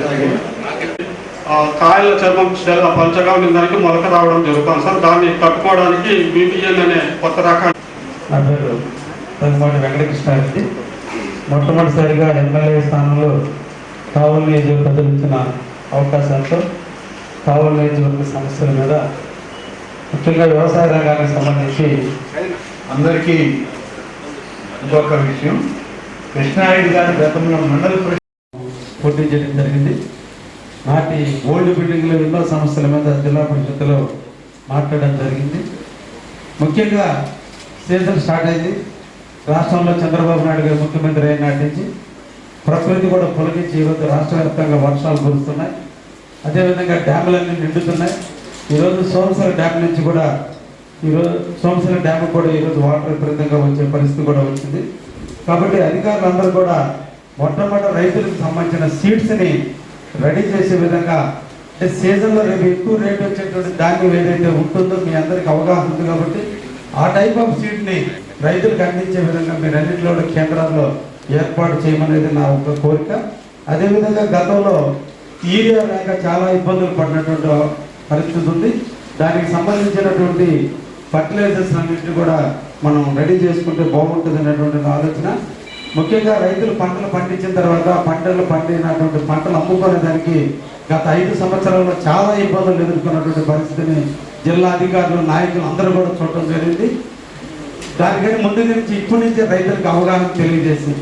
అలాగే కాయల చర్మం చాలా పలచగా ఉన్న దానికి మొలక రావడం జరుగుతుంది. సార్ దాన్ని కట్టుకోవడానికి బీబీఎన్ అనే కొత్త రకాన్ని నా పేరు వెంకటకృష్ణారెడ్డి. మొట్టమొదటిసారిగా ఎమ్మెల్యే స్థానంలో కావలి నియోజకవర్గం ఇచ్చిన అవకాశాలతో కావలి నియోజకవర్గ సమస్యల మీద ముఖ్యంగా వ్యవసాయ రంగానికి సంబంధించి అందరికీ ఇంకొక విషయం కృష్ణారెడ్డి గారి గతంలో మండల పోటీ చేయడం జరిగింది. నాటి ఓల్డ్ బిల్డింగ్లో ఎన్నో సమస్యల మీద జిల్లా పరిషత్తులో మాట్లాడడం జరిగింది. ముఖ్యంగా సీజన్ స్టార్ట్ అయింది. రాష్ట్రంలో చంద్రబాబు నాయుడు గారు ముఖ్యమంత్రి అయిన నాటి నుంచి ప్రకృతి కూడా పొలగించి ఈరోజు రాష్ట్ర వ్యాప్తంగా వర్షాలు కురుస్తున్నాయి. అదేవిధంగా డ్యాములన్నీ నిండుతున్నాయి. ఈరోజు సోమసర డ్యామ్ నుంచి కూడా ఈరోజు సోమసర డ్యామ్ కూడా ఈరోజు వాటర్ విపరీతంగా వచ్చే పరిస్థితి కూడా వచ్చింది. కాబట్టి అధికారులందరూ కూడా మొట్టమొదటి రైతులకు సంబంధించిన సీడ్స్ని రెడీ చేసే విధంగా అంటే సీజన్లో రేపు ఎక్కువ రేట్ వచ్చేటువంటి ధాన్యం ఏదైతే ఉంటుందో మీ అందరికి అవగాహన ఉంది కాబట్టి ఆ టైప్ ఆఫ్ సీడ్ని రైతులకు అందించే విధంగా మీరు అన్నింటిలో కేంద్రాల్లో ఏర్పాటు చేయమనేది నా ఒక కోరిక. అదేవిధంగా గతంలో యూరియా లేక చాలా ఇబ్బందులు పడినటువంటి పరిస్థితి ఉంది. దానికి సంబంధించినటువంటి ఫర్టిలైజర్స్ అన్నింటినీ కూడా మనం రెడీ చేసుకుంటే బాగుంటుంది అనేటువంటి ఆలోచన. ముఖ్యంగా రైతులు పంటలు పండించిన తర్వాత ఆ పంటలు పండినటువంటి పంటలు అమ్ముకునే దానికి గత ఐదు సంవత్సరాల్లో చాలా ఇబ్బందులు ఎదుర్కొన్నటువంటి పరిస్థితిని జిల్లా అధికారులు నాయకులు అందరూ కూడా చూడటం జరిగింది. దానికని ముందు నుంచి ఇప్పటి నుంచే రైతులకు అవగాహన తెలియజేసి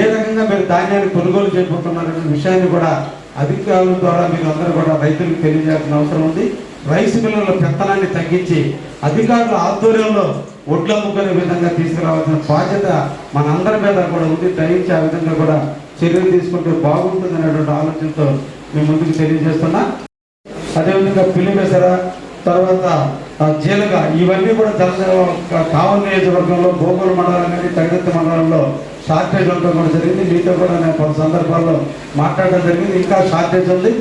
ఏ రకంగా మీరు ధాన్యాన్ని కొనుగోలు చేయబోతున్నారనే విషయాన్ని కూడా అధికారుల ద్వారా మీరు అందరూ కూడా రైతులకు తెలియజేయాల్సిన అవసరం ఉంది. రైస్ మిల్లుల పెత్తనాన్ని తగ్గించి అధికారుల ఆధ్వర్యంలో ఒడ్లు అమ్ముకునే విధంగా తీసుకురావాల్సిన బాధ్యత మనందరి మీద కూడా ఉంది. దయించి ఆ విధంగా కూడా చర్యలు తీసుకుంటే బాగుంటుంది అనేటువంటి ఆలోచనతో మేము ముందుకు తెలియజేస్తున్నా. అదేవిధంగా పిల్లిమెసర తర్వాత జీలక ఇవన్నీ కూడా జల కావలి నియోజకవర్గంలో గోకుల మండలం కానీ తగిదత్తి మండలంలో షార్టేజ్ ఉండడం కూడా జరిగింది. మీతో కూడా నేను కొన్ని సందర్భాల్లో మాట్లాడడం జరిగింది. ఇంకా షార్టేజ్ ఉంది.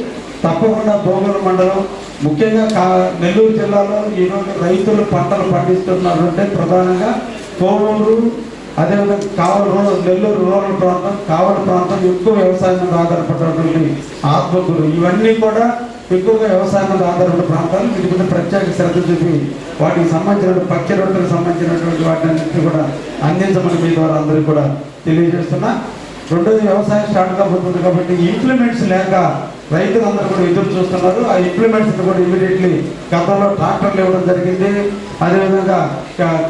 తప్పకుండా భోగుల మండలం ముఖ్యంగా కా నెల్లూరు జిల్లాలో ఈరోజు రైతులు పంటలు పండిస్తున్నారు. అంటే ప్రధానంగా కోవూరు అదేవిధంగా కావలి రూరల్ నెల్లూరు రూరల్ ప్రాంతం కావలి ప్రాంతం ఎక్కువ వ్యవసాయం మీద ఆధారపడినటువంటి ఆత్మకూరు. ఇవన్నీ కూడా ఎక్కువగా వ్యవసాయం మీద ఆధారపడిన ప్రాంతాలు. వీటి మీద ప్రత్యేక శ్రద్ధ చూపి వాటికి సంబంధించిన పక్షి రొట్టెలకు సంబంధించినటువంటి వాటిని కూడా అందించమని మీ ద్వారా అందరికీ కూడా తెలియజేస్తున్నా. రెండోది వ్యవసాయం స్టార్ట్ కాబోతుంది కాబట్టి ఇంప్లిమెంట్స్ లేక రైతులందరూ కూడా ఎదురు చూస్తున్నారు. ఆ ఇంప్లిమెంట్స్ కూడా ఇమీడియట్లీ గతంలో ట్రాక్టర్లు ఇవ్వడం జరిగింది. అదేవిధంగా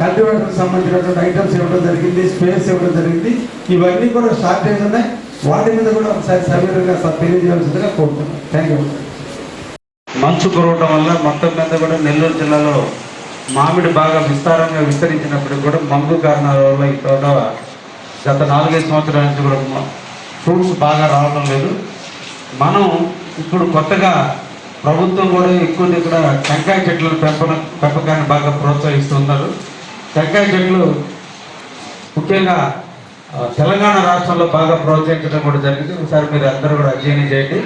కల్టివేటర్కి సంబంధించినటువంటి ఐటమ్స్ ఇవ్వడం జరిగింది. స్పేస్ ఇవ్వడం జరిగింది. ఇవన్నీ కూడా షార్టేజ్ ఉన్నాయి వాటి మీద కూడా ఒకసారి సవివరంగా తెలియజేయాల్సిందిగా కోరుతున్నాను థ్యాంక్ యూ మంచు కురవటం వల్ల మొత్తం మీద కూడా నెల్లూరు జిల్లాలో మామిడి బాగా విస్తారంగా విస్తరించినప్పుడు కూడా మంగు కారణాల వల్ల ఈ తోట గత నాలుగైదు సంవత్సరాల నుంచి కూడా ఫ్రూట్స్ బాగా రావడం లేదు. మనం ఇప్పుడు కొత్తగా ప్రభుత్వం కూడా ఎక్కువ ఇక్కడ టెంకాయ చెట్ల పెంపన పెంపకాన్ని బాగా ప్రోత్సహిస్తున్నారు టెంకాయ చెట్లు ముఖ్యంగా తెలంగాణ రాష్ట్రంలో బాగా ప్రోత్సహించడం కూడా జరిగింది. ఒకసారి మీరు అందరూ కూడా అధ్యయనం చేయండి.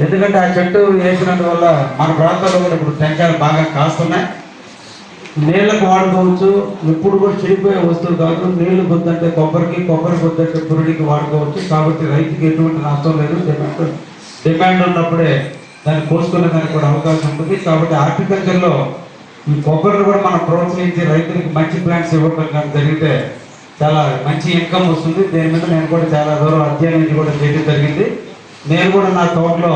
ఎందుకంటే ఆ చెట్టు వేసినందు వల్ల మన ప్రాంతాల్లో కూడా ఇప్పుడు టెంకాయలు బాగా కాస్తున్నాయి. నీళ్ళకు వాడుకోవచ్చు. ఎప్పుడు కూడా చెడిపోయే వస్తువు కాదు. నీళ్ళు పొద్దంటే కొబ్బరికి కొబ్బరి పొద్దంటే పురుడికి వాడుకోవచ్చు. కాబట్టి రైతుకి ఎటువంటి నష్టం లేదు. డిమాండ్ ఉన్నప్పుడే దాన్ని కోసుకునే దానికి కూడా అవకాశం ఉంటుంది. కాబట్టి హార్టికల్చర్లో ఈ కొబ్బరిని కూడా మనం ప్రోత్సహించి రైతులకు మంచి ప్లాంట్స్ ఇవ్వడం కానీ జరిగితే చాలా మంచి ఇన్కమ్ వస్తుంది. దీని మీద నేను కూడా చాలా దూరం అధ్యయనం కూడా చేయడం జరిగింది. నేను కూడా నా తోటలో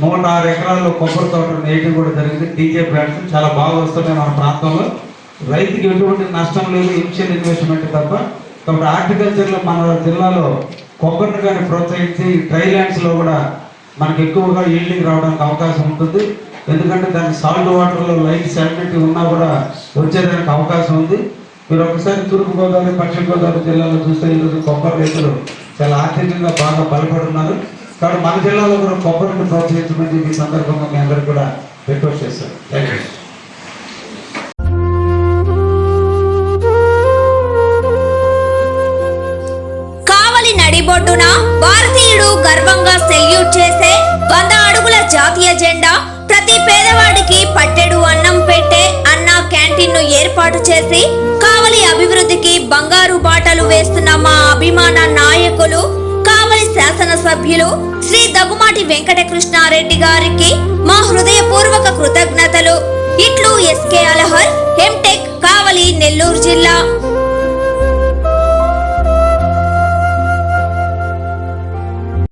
నూట ఆరు ఎకరాల్లో కొబ్బరి తోట వేయడం కూడా జరిగింది. డీజే ప్లాంట్స్ చాలా బాగా వస్తున్నాయి మన ప్రాంతంలో. రైతుకి ఎటువంటి నష్టం లేదు. ఇనిషియల్ ఇన్వెస్ట్మెంట్ తప్ప. కాబట్టి ఆర్టికల్చర్లో మన జిల్లాలో కొబ్బరిని కానీ ప్రోత్సహించి డ్రై ల్యాండ్స్లో కూడా మనకి ఎక్కువగా ఈల్డింగ్ రావడానికి అవకాశం ఉంటుంది. ఎందుకంటే దాని సాల్ట్ వాటర్లో లైట్ శాలిటీ ఉన్నా కూడా వచ్చేదానికి అవకాశం ఉంది. మీరు ఒకసారి తూర్పుగోదావరి పశ్చిమ గోదావరి జిల్లాలో చూస్తే ఈరోజు కొబ్బరి రైతులు చాలా ఆర్థికంగా బాగా బలపడున్నారు కాబట్టి మన జిల్లాలో కూడా కొబ్బరిని ప్రోత్సహించమని ఈ సందర్భంగా మీ అందరూ కూడా రిక్వెస్ట్ చేస్తాను. థ్యాంక్ యూ ఒడ్డున భారతీయుడు గర్వంగా సెల్యూట్ చేసే వంద అడుగుల జాతీయ జెండా ప్రతి పేదవాడికి పట్టెడు అన్నం పెట్టే అన్న క్యాంటీన్ను ఏర్పాటు చేసి కావలి అభివృద్ధికి బంగారు బాటలు వేస్తున్న మా అభిమాన నాయకులు కావలి శాసన సభ్యులు శ్రీ దగ్గుమాటి వెంకటకృష్ణారెడ్డి గారికి మా హృదయపూర్వక కృతజ్ఞతలు. ఇట్లు ఎస్కే అలహర్ ఎంటెక్ కావలి నెల్లూరు జిల్లా.